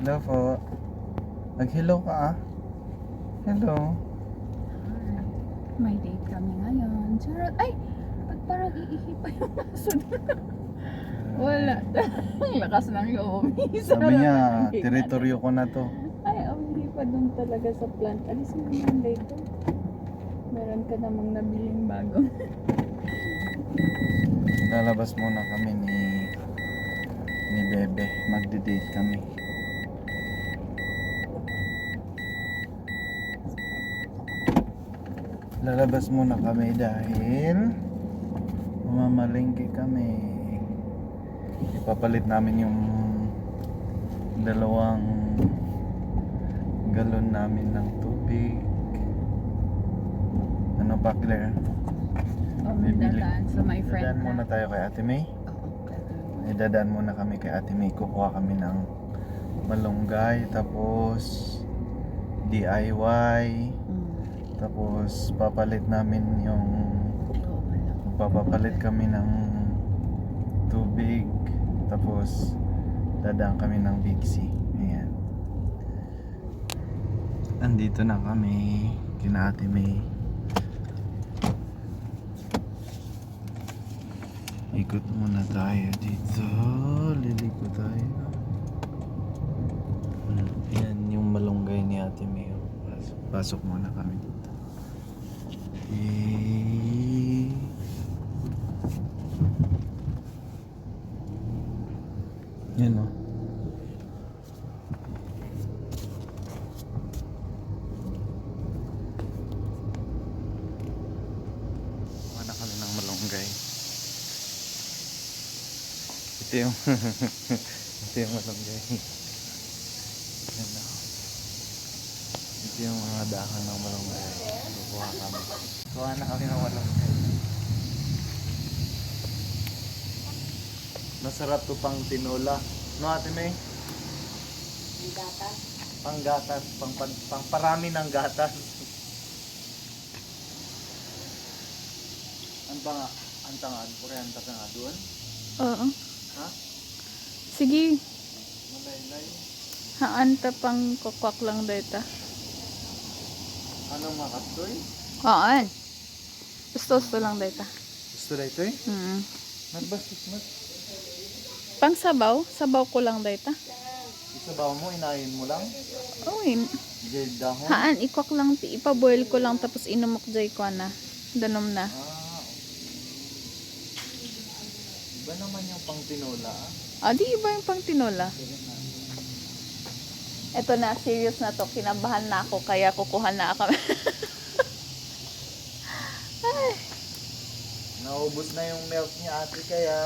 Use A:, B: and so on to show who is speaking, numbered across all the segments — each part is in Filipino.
A: Hello po. Nag-hello ka ah. Hello.
B: May date kami ngayon. Charot. Ay! Ba't parang iihi pa yung aso? Wala. Ang lakas ng loob.
A: Sabi niya, teritoryo ko na to.
B: Ay, ang pa doon talaga sa plant. Alis mo naman dito. Meron ka namang nabiling bago.
A: Lalabas muna kami ni ni Bebe. Magde-date kami. Lalabas muna kami dahil mamamalingki kami. Ipapalit namin yung dalawang galon namin ng tubig. Ano pa, Claire?
B: O, may
A: Bibili.
B: dadaan sa my friend
A: Dadaan
B: na.
A: muna tayo kay Ate May. Eh, dadaan muna kami kay Ate May. Kukuha kami ng malunggay, tapos DIY. Tapos papalit namin yung papapalit kami ng tubig, tapos dadaan kami ng Big C. Ayan. Andito na kami kina Ate May. Ikot muna tayo dito. Liliko tayo. Hmm, Yan yung malunggay ni Ate May. Pasok muna kami dito. Eh... Yan o. Na kami ng malunggay. Ito yung ito yung malunggay. Yan o. Ito yung mga dahon ng malunggay. Kukuha kami. Kuha na kami ng malunggay. Masarap to pang tinola. No, Ate May?
B: gatas?
A: Pang gatas, pang, pang, pang parami ng gatas. Ang tanga, ang tanga, kuryanta ka nga doon.
B: Oo.
A: Ha?
B: Sige.
A: Malaylay.
B: Haan ta pang kukwak lang dito.
A: Anong makastoy?
B: Oo. Gusto-gusto lang dito.
A: Gusto na ito eh?
B: Mm.
A: Nagbasis mo.
B: Pang sabaw, sabaw ko lang dito.
A: Isabaw mo, inayin mo lang.
B: Oo, in.
A: Jade dahon.
B: Haan, ikwak lang, ipaboil ko lang tapos inumok jay ko na. Danom na.
A: Ah, Iba naman yung pang tinola ah.
B: Ah, di iba yung pang tinola. Ito na, serious na to. Kinabahan na ako, kaya kukuha na ako.
A: Naubos na yung milk niya ate kaya...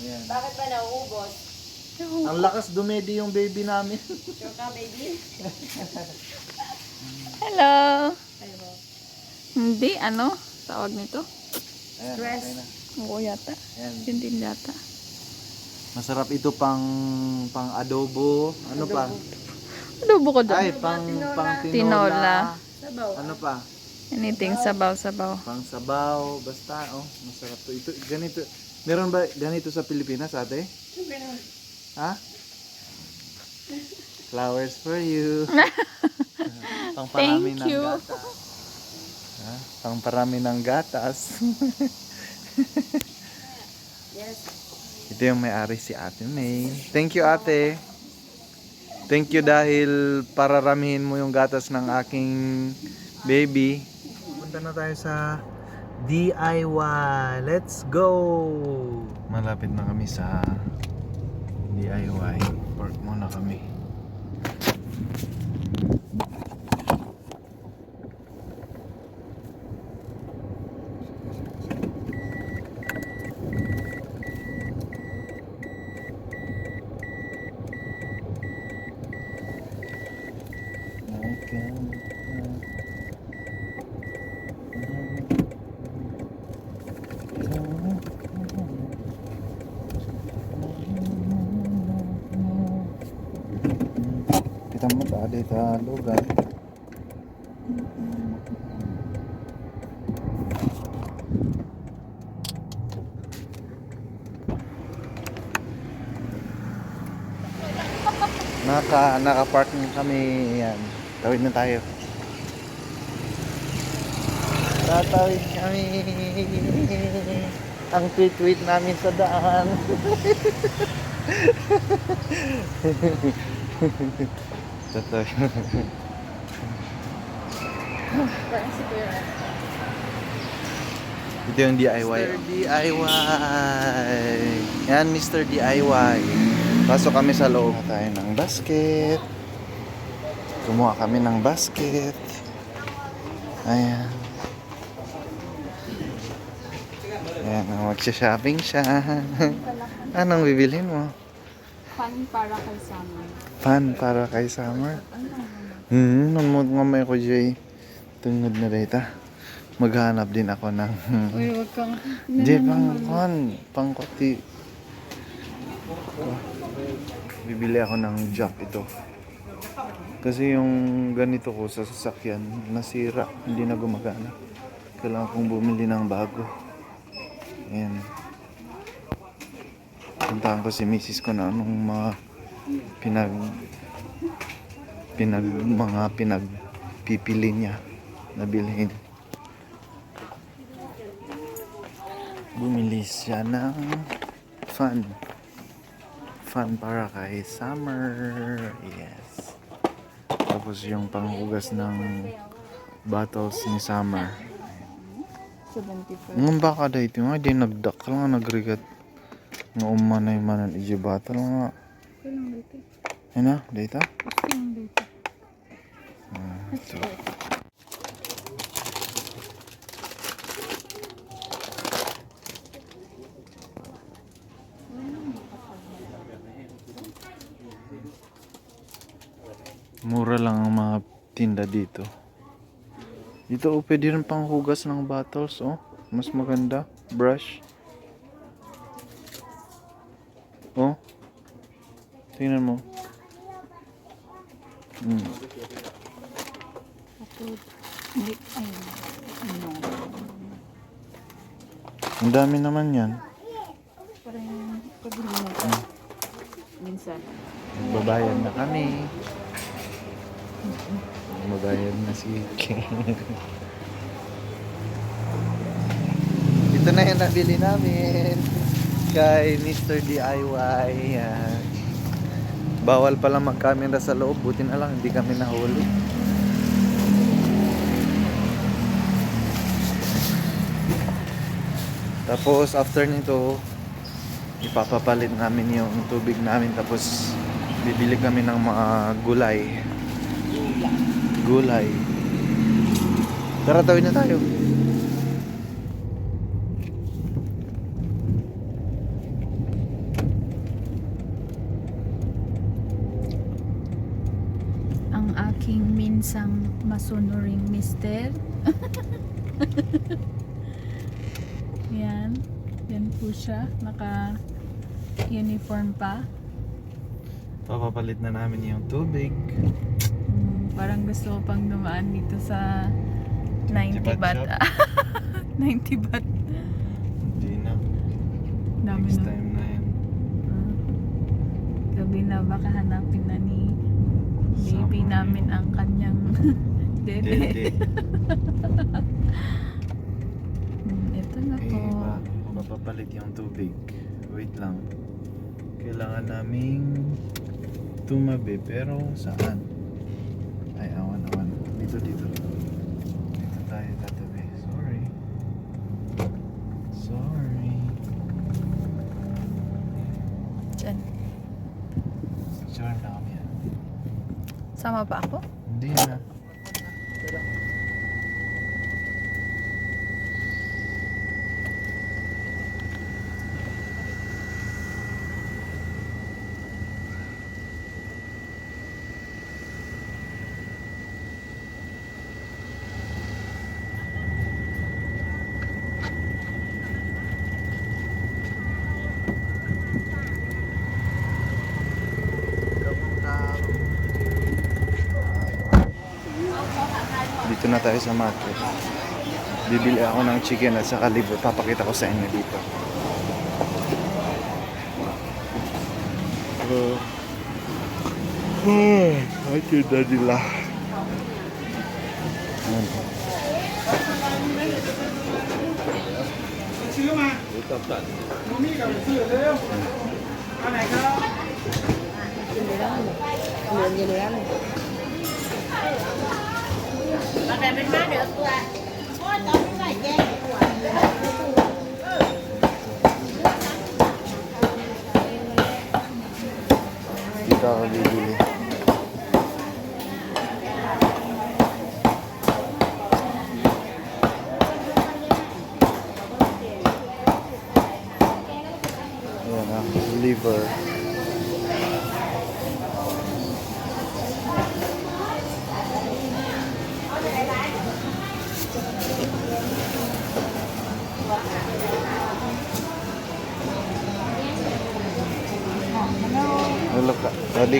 A: Ayan.
C: Bakit ba nauubos?
A: Ang lakas dumedi yung baby namin.
C: Sure ka, baby?
B: Hello!
C: Hello.
B: Hindi, ano? Tawag nito?
A: Ayan,
C: Stress.
B: Oo yata.
A: Ayan.
B: Yun din yata.
A: Masarap ito pang pang adobo. Ano pa?
B: Adobo ko doon.
A: Ay, pang pang tinola.
B: Tinola.
C: Sabaw.
A: Ano pa?
B: Anything, sabaw-sabaw.
A: Pang sabaw, basta oh, masarap to. Ito ganito. Meron ba ganito sa Pilipinas, ate?
C: Naman.
A: Ha? Flowers for you. pang parami
B: Thank
A: ng
B: you.
A: gatas. Ha? Pang parami ng gatas.
C: Yes.
A: Ito yung may-ari si Ate May. Thank you, Ate. Thank you dahil pararamihin mo yung gatas ng aking baby. Punta na tayo sa DIY. Let's go! Malapit na kami sa DIY. Park muna kami. Kita mo ba dito lugar? Naka, naka-park na kami. Yan. Tawid na tayo. Tatawid kami. Ang tweet-tweet namin sa daan.
B: Parang si Kuya.
A: Ito yung DIY. Mr. DIY. Yan, Mr. DIY. Pasok kami sa loob. Kumuha tayo ng basket. Kumuha kami ng basket. Ayan. Ayan, magsha-shopping siya. Anong bibilhin mo?
B: Fun para kay Summer.
A: Fan para kay Summer. Hmm, namod nga may ko, Jay. Tungod na dito. Maghanap din ako ng...
B: Uy, wag kang...
A: Di, pang, pan, pang koti. Bibili ako ng jack ito. Kasi yung ganito ko sa sasakyan, nasira, hindi na gumagana. Kailangan kong bumili ng bago. Ayan. Puntahan ko si misis ko na anong mga pinag pinag mga pinagpipili niya na bilhin. Bumili siya ng fan. Fan para kay summer. Yes. Tapos yung panghugas ng bottles ni summer.
B: 75.
A: Nung baka dahil ito nga, di nagdak lang nagrigat. Nga umanay manan iji bottle nga.
B: Kailang dito.
A: Yan na, data.
B: Gusto lang dito.
A: Ah, ito. Mura lang ang mga tinda dito. Dito oh, pwede rin pang hugas ng bottles oh. Mas maganda. Brush. Tingnan mo.
B: Ako, hindi, ay, ano.
A: Ang dami naman yan.
B: Parang pabili mo ito. Minsan.
A: Babayad na kami. Mabayad na si Ito na yung nabili namin. Kay Mr. DIY. Yan. Bawal pala mag-camera sa loob. Buti na lang, hindi kami nahuli. Tapos after nito, ipapapalit namin yung tubig namin tapos bibili kami ng mga gulay. Gulay. Tara, tawid na tayo.
B: Ang aking minsang masunuring mister. Yan. Yan po siya. Naka uniform pa.
A: Papapalit na namin yung tubig.
B: Mm, parang gusto ko pang dumaan dito sa 90
A: baht
B: baht.
A: shop.
B: 90 baht.
A: Hindi na.
B: Dami
A: Next
B: na.
A: time na yan.
B: Ah. Gabi na baka hanapin na ni baby namin ang kanyang dede.
A: Dede.
B: Ito na
A: Okay,
B: po.
A: ba? Mapapalit yung tubig. Wait lang. Kailangan naming tumabi pero saan? Ay, awan, awan. Dito. Dito tayo tatabi. Sorry. Sorry.
B: Diyan.
A: Picture na kami. ah.
B: Sama ba ako?
A: Hindi na. Dito na tayo sa market. Bibili ako ng chicken at saka liver. Papakita ko sa inyo dito. Pero, Ay, tinda nila. Ayan. มันแบบเน
C: บ้านเดือดตัวโอ้ยตอนนี้ก็แย่ตัว
A: นี่ก็ดีๆเนี่นะ liver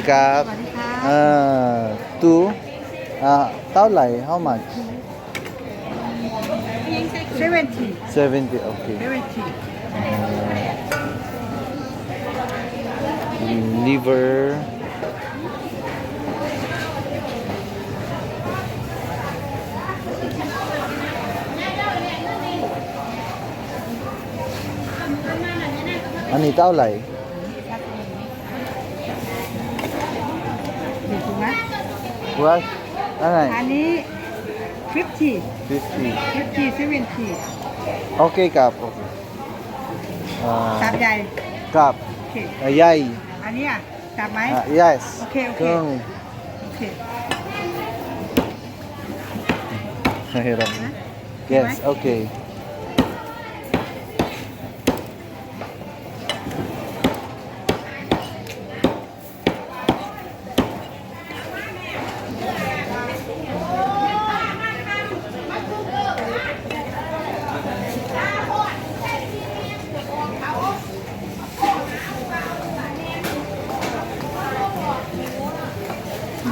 A: ka. Sawadi ka. Ah, two. Ah, taulay, how much?
B: 70.
A: 70, okay.
B: 70.
A: liver. สิถูก
B: ไหม
A: what อะไร
B: อันนี้ฟิ
A: ฟตี้
B: 50ฟิ
A: ฟตี้เซเวน
B: ตี้โอเคครับ
A: โอเคจับ
B: ใหญ่
A: ครับ
B: โอเค
A: อะใหญ่
B: อันนี้อะจับไหม
A: อะ yes
B: โอ
A: เค
B: โอเค
A: รึ่งโอเค
B: เห็นไห yes okay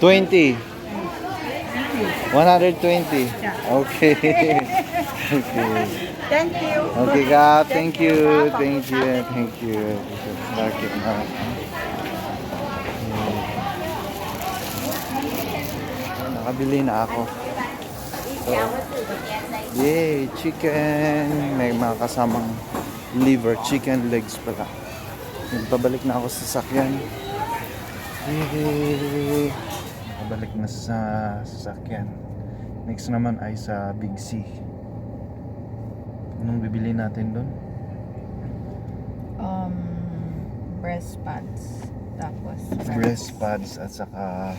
A: 20.
B: 120.
A: 120.
B: Yeah.
A: Okay. okay.
B: Thank you.
A: Okay, Kap. Thank you. Thank you. Thank you. Bakit na? Hmm. Nakabili na ako. So, yay! Chicken! May mga kasamang liver. Chicken legs pala. Nagbabalik na ako sa sakyan. Yay! Nakabalik na sa sasakyan. Next naman ay sa Big C. Anong bibili natin doon?
B: Um, breast pads. Tapos
A: Breast pads at saka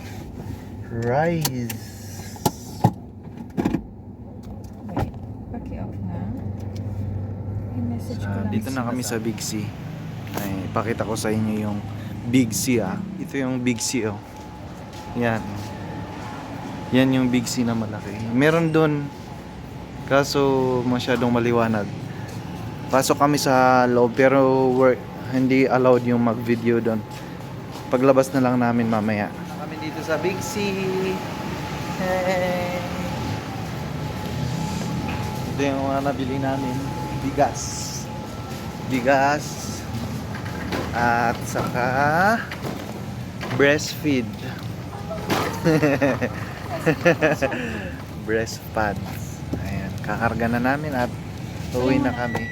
A: rice.
B: Wait, paki-off na. I-message ko
A: Ah,
B: lang.
A: dito na kami sa Big C. Ay, pakita ko sa inyo yung Big C ah. Ito yung Big C oh. Yan. Yan yung Big C na malaki. Meron doon kaso masyadong maliwanag. Pasok kami sa loob pero we're, hindi allowed yung mag-video doon. Paglabas na lang namin mamaya. Kami dito sa Big C. Hey. Ito yung mga nabili namin. Bigas. Bigas. At saka breastfeed. Breast pads. Ayan. Kakarga na namin at uuwi na kami.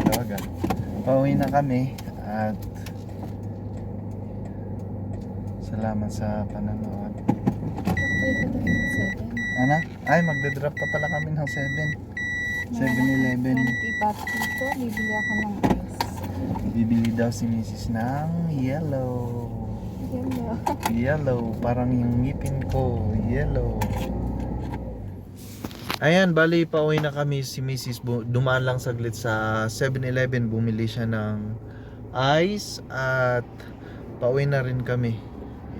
A: Tawagan. Pauwi na kami at salamat sa panonood. Ano? Ay, magdadrop pa pala kami ng 7. 7-Eleven.
B: Antibat dito, bibili ako ng ice.
A: Bibili daw si Mrs. ng yellow.
B: Hello.
A: Yellow. Parang yung ngipin ko. Yellow. Ayan, bali pauwi na kami si Mrs. Bu- Dumaan lang saglit sa 7-Eleven. Bumili siya ng ice at pauwi na rin kami.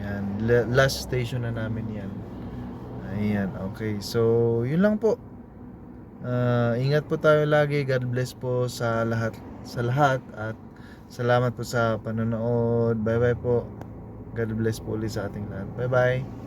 A: Yan, la- last station na namin yan. Ayan, okay. So, yun lang po. Ah, ingat po tayo lagi. God bless po sa lahat sa lahat at salamat po sa panonood. Bye-bye po. God bless po ulit sa ating lahat. Bye-bye.